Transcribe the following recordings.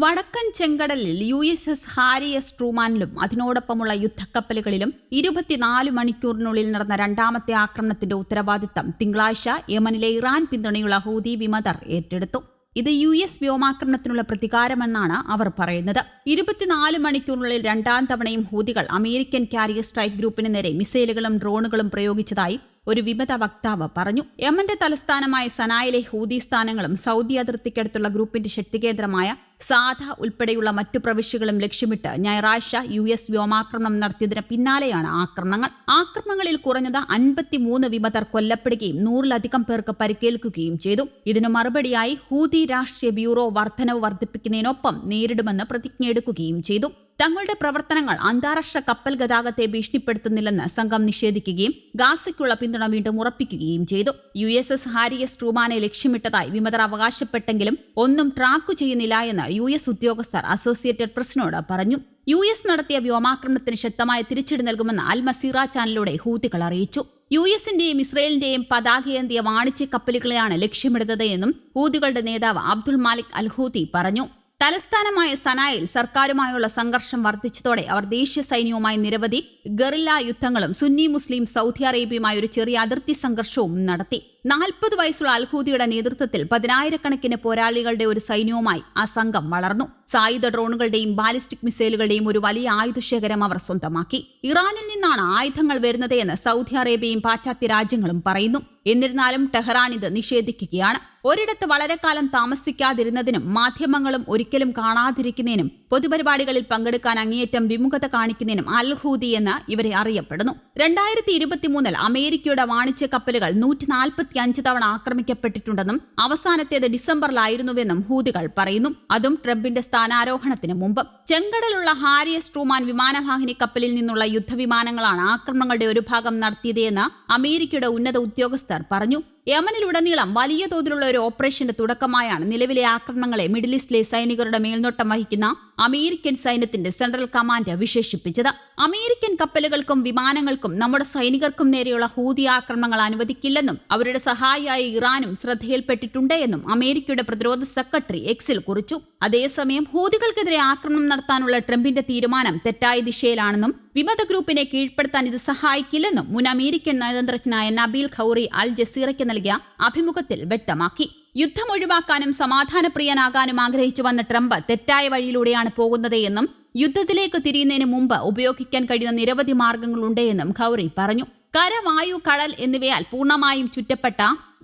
വടക്കൻ ചെങ്കടലിൽ U S S Harry S ട്രൂമാനിലും അതിനോടൊപ്പമുള്ള യുദ്ധക്കപ്പലുകളിലും ഇരുപത്തിനാല് മണിക്കൂറിനുള്ളിൽ നടന്ന രണ്ടാമത്തെ ആക്രമണത്തിന്റെ ഉത്തരവാദിത്തം തിങ്കളാഴ്ച യമനിലെ ഇറാൻ പിന്തുണയുള്ള ഹൂതി വിമതർ ഏറ്റെടുത്തു. ഇത് യു എസ് വ്യോമാക്രമണത്തിനുള്ള പ്രതികാരമെന്നാണ് അവർ പറയുന്നത്. ഇരുപത്തിനാല് മണിക്കൂറിനുള്ളിൽ രണ്ടാം തവണയും ഹൂതികൾ അമേരിക്കൻ കാരിയർ സ്ട്രൈക്ക് ഗ്രൂപ്പിന് നേരെ മിസൈലുകളും ഡ്രോണുകളും പ്രയോഗിച്ചതായി ഒരു വിമത വക്താവ് പറഞ്ഞു. യമന്റെ തലസ്ഥാനമായ സനായിലെ ഹൂതി സ്ഥാനങ്ങളും സൗദി അതിർത്തിക്കടുത്തുള്ള ഗ്രൂപ്പിന്റെ ശക്തികേന്ദ്രമായ സാധ ഉൾപ്പെടെയുള്ള മറ്റു പ്രവിശ്യകളും ലക്ഷ്യമിട്ട് ഞായറാഴ്ച യു എസ് വ്യോമാക്രമണം നടത്തിയതിന് പിന്നാലെയാണ് ആക്രമണങ്ങൾ. ആക്രമണങ്ങളിൽ കുറഞ്ഞത് അൻപത്തിമൂന്ന് വിമതർ കൊല്ലപ്പെടുകയും നൂറിലധികം പേർക്ക് പരിക്കേൽക്കുകയും ചെയ്തു. ഇതിനു മറുപടിയായി ഹൂതി രാഷ്ട്രീയ ബ്യൂറോ വർധനവ് വർദ്ധിപ്പിക്കുന്നതിനൊപ്പം നേരിടുമെന്ന് പ്രതിജ്ഞയെടുക്കുകയും ചെയ്തു. തങ്ങളുടെ പ്രവർത്തനങ്ങൾ അന്താരാഷ്ട്ര കപ്പൽ ഗതാഗതത്തെ ഭീഷണിപ്പെടുത്തുന്നില്ലെന്ന് സംഘം നിഷേധിക്കുകയും ഗാസയ്ക്കുള്ള പിന്തുണ വീണ്ടും ഉറപ്പിക്കുകയും ചെയ്തു. U S S Harry S ട്രൂമാനെ ലക്ഷ്യമിട്ടതായി വിമതർ അവകാശപ്പെട്ടെങ്കിലും ഒന്നും ട്രാക്ക് ചെയ്യുന്നില്ല എന്ന് യു എസ് ഉദ്യോഗസ്ഥർ അസോസിയേറ്റഡ് പ്രസിനോട് പറഞ്ഞു. യു എസ് നടത്തിയ വ്യോമാക്രമണത്തിന് ശക്തമായ തിരിച്ചടി നൽകുമെന്ന് അൽ മസീറ ചാനലിലൂടെ ഹൂത്തികൾ അറിയിച്ചു. യു എസിന്റെയും ഇസ്രയേലിന്റെയും പതാകയേന്തിയ വാണിജ്യ കപ്പലുകളെയാണ് ലക്ഷ്യമിടുന്നത് എന്നും ഹൂതികളുടെ നേതാവ് അബ്ദുൾ മാലിക് അൽ ഹൂതി പറഞ്ഞു. തലസ്ഥാനമായ സനായിൽ സർക്കാരുമായുള്ള സംഘർഷം വർദ്ധിച്ചതോടെ അവർ ദേശീയ സൈന്യവുമായി നിരവധി ഗറില്ല യുദ്ധങ്ങളും സുന്നി മുസ്ലിം സൗദി അറേബ്യയുമായി ഒരു ചെറിയ അതിർത്തി സംഘർഷവും നടത്തി. നാൽപ്പത് വയസ്സുള്ള അൽഹൂദിയുടെ നേതൃത്വത്തിൽ പതിനായിരക്കണക്കിന് പോരാളികളുടെ ഒരു സൈന്യവുമായി ആ സംഘം വളർന്നു. സായുധ ഡ്രോണുകളുടെയും ബാലിസ്റ്റിക് മിസൈലുകളുടെയും ഒരു വലിയ ആയുധശേഖരം അവർ സ്വന്തമാക്കി. ഇറാനിൽ നിന്നാണ് ആയുധങ്ങൾ വരുന്നത് എന്ന് സൗദി അറേബ്യയും പാശ്ചാത്യ രാജ്യങ്ങളും പറയുന്നു. എന്നിരുന്നാലും ടെഹ്റാൻ ഇത് നിഷേധിക്കുകയാണ്. ഒരിടത്ത് വളരെ കാലം താമസിക്കാതിരുന്നതിനും മാധ്യമങ്ങളും ഒരിക്കലും കാണാതിരിക്കുന്നതിനും പൊതുപരിപാടികളിൽ പങ്കെടുക്കാൻ അങ്ങേയറ്റം വിമുഖത കാണിക്കുന്നതിനും അൽഹൂദി എന്ന് ഇവരെ അറിയപ്പെടുന്നു. രണ്ടായിരത്തി ഇരുപത്തിമൂന്നിൽ അമേരിക്കയുടെ വാണിജ്യ കപ്പലുകൾ നൂറ്റി നാൽപ്പത്തി അഞ്ച് തവണ ആക്രമിക്കപ്പെട്ടിട്ടുണ്ടെന്നും അവസാനത്തേത് ഡിസംബറിലായിരുന്നുവെന്നും ഹൂതികൾ പറയുന്നു. അതും ട്രംപിന്റെ സ്ഥാനാരോഹണത്തിന് മുമ്പ്. ചെങ്കടലുള്ള ഹാരിയസ് ട്രൂമാൻ വിമാനവാഹിനി കപ്പലിൽ നിന്നുള്ള യുദ്ധവിമാനങ്ങളാണ് ആക്രമണങ്ങളുടെ ഒരു ഭാഗം നടത്തിയതെന്ന് അമേരിക്കയുടെ ഉന്നത ഉദ്യോഗസ്ഥർ പറഞ്ഞു. യമനിലുടനീളം വലിയ തോതിലുള്ള ഒരു ഓപ്പറേഷന്റെ തുടക്കമായാണ് നിലവിലെ ആക്രമണങ്ങളെ മിഡിൽ ഈസ്റ്റിലെ സൈനികരുടെ മേൽനോട്ടം വഹിക്കുന്ന അമേരിക്കൻ സൈന്യത്തിന്റെ സെൻട്രൽ കമാൻഡ് വിശേഷിപ്പിച്ചത്. അമേരിക്കൻ കപ്പലുകൾക്കും വിമാനങ്ങൾക്കും നമ്മുടെ സൈനികർക്കും നേരെയുള്ള ഹൂതി ആക്രമണങ്ങൾ അനുവദിക്കില്ലെന്നും അവരുടെ സഹായിയായ ഇറാനും ശ്രദ്ധയിൽപ്പെട്ടിട്ടുണ്ട് എന്നും അമേരിക്കയുടെ പ്രതിരോധ സെക്രട്ടറി എക്സിൽ കുറിച്ചു. അതേസമയം ഹൂതികൾക്കെതിരെ ആക്രമണം നടത്താനുള്ള ട്രംപിന്റെ തീരുമാനം തെറ്റായ ദിശയിലാണെന്നും വിമത ഗ്രൂപ്പിനെ കീഴ്പ്പെടുത്താൻ ഇത് സഹായിക്കില്ലെന്നും മുൻ അമേരിക്കൻ നയതന്ത്രജ്ഞനായ നബീൽ ഖൌറി അൽ ജസീറയ്ക്ക് നൽകിയ അഭിമുഖത്തിൽ വ്യക്തമാക്കി. യുദ്ധം ഒഴിവാക്കാനും സമാധാനപ്രിയനാകാനും ആഗ്രഹിച്ചു വന്ന ട്രംപ് തെറ്റായ വഴിയിലൂടെയാണ് പോകുന്നത് എന്നും യുദ്ധത്തിലേക്ക് തിരിയുന്നതിന് മുമ്പ് ഉപയോഗിക്കാൻ കഴിയുന്ന നിരവധി മാർഗങ്ങളുണ്ട് എന്നും ഖൌറി പറഞ്ഞു. കര വായു കടൽ എന്നിവയാൽ പൂർണമായും ചുറ്റപ്പെട്ട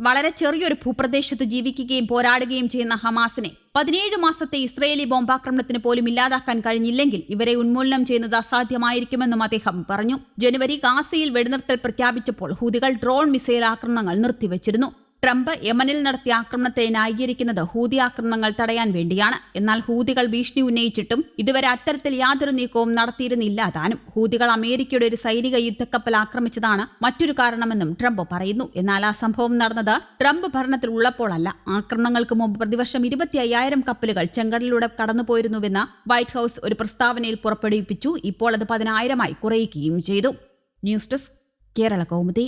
വളരെ ചെറിയൊരു ഭൂപ്രദേശത്ത് ജീവിക്കുകയും പോരാടുകയും ചെയ്യുന്ന ഹമാസിനെ പതിനേഴ് മാസത്തെ ഇസ്രയേലി ബോംബാക്രമണത്തിന് പോലും ഇല്ലാതാക്കാൻ കഴിഞ്ഞില്ലെങ്കിൽ ഇവരെ ഉന്മൂലനം ചെയ്യുന്നത് അസാധ്യമായിരിക്കുമെന്നും അദ്ദേഹം പറഞ്ഞു. ജനുവരി ഗാസയിൽ വെടിനിർത്തൽ പ്രഖ്യാപിച്ചപ്പോൾ ഹൂതികൾ ഡ്രോൺ മിസൈൽ ആക്രമണങ്ങൾ നിർത്തിവച്ചിരുന്നു. ട്രംപ് യമനിൽ നടത്തിയ ആക്രമണത്തെ ന്യായീകരിക്കുന്നത് ഹൂതി ആക്രമണങ്ങൾ തടയാൻ വേണ്ടിയാണ്. എന്നാൽ ഹൂതികൾ ഭീഷണി ഉന്നയിച്ചിട്ടും ഇതുവരെ അത്തരത്തിൽ യാതൊരു നീക്കവും നടത്തിയിരുന്നില്ല. താനും ഹൂതികൾ അമേരിക്കയുടെ ഒരു സൈനിക യുദ്ധക്കപ്പൽ ആക്രമിച്ചതാണ് മറ്റൊരു കാരണമെന്നും ട്രംപ് പറയുന്നു. എന്നാൽ ആ സംഭവം നടന്നത് ട്രംപ് ഭരണത്തിൽ ഉള്ളപ്പോഴല്ല ആക്രമണങ്ങൾക്ക് മുമ്പ് പ്രതിവർഷം ഇരുപത്തി അയ്യായിരം കപ്പലുകൾ ചെങ്കടലിലൂടെ കടന്നുപോയിരുന്നുവെന്ന് വൈറ്റ് ഹൌസ് ഒരു പ്രസ്താവനയിൽ പുറപ്പെടുവിപ്പിച്ചു. ഇപ്പോൾ അത് പതിനായിരമായി കുറയുകയും ചെയ്തു. News desk Kerala Kaumudi.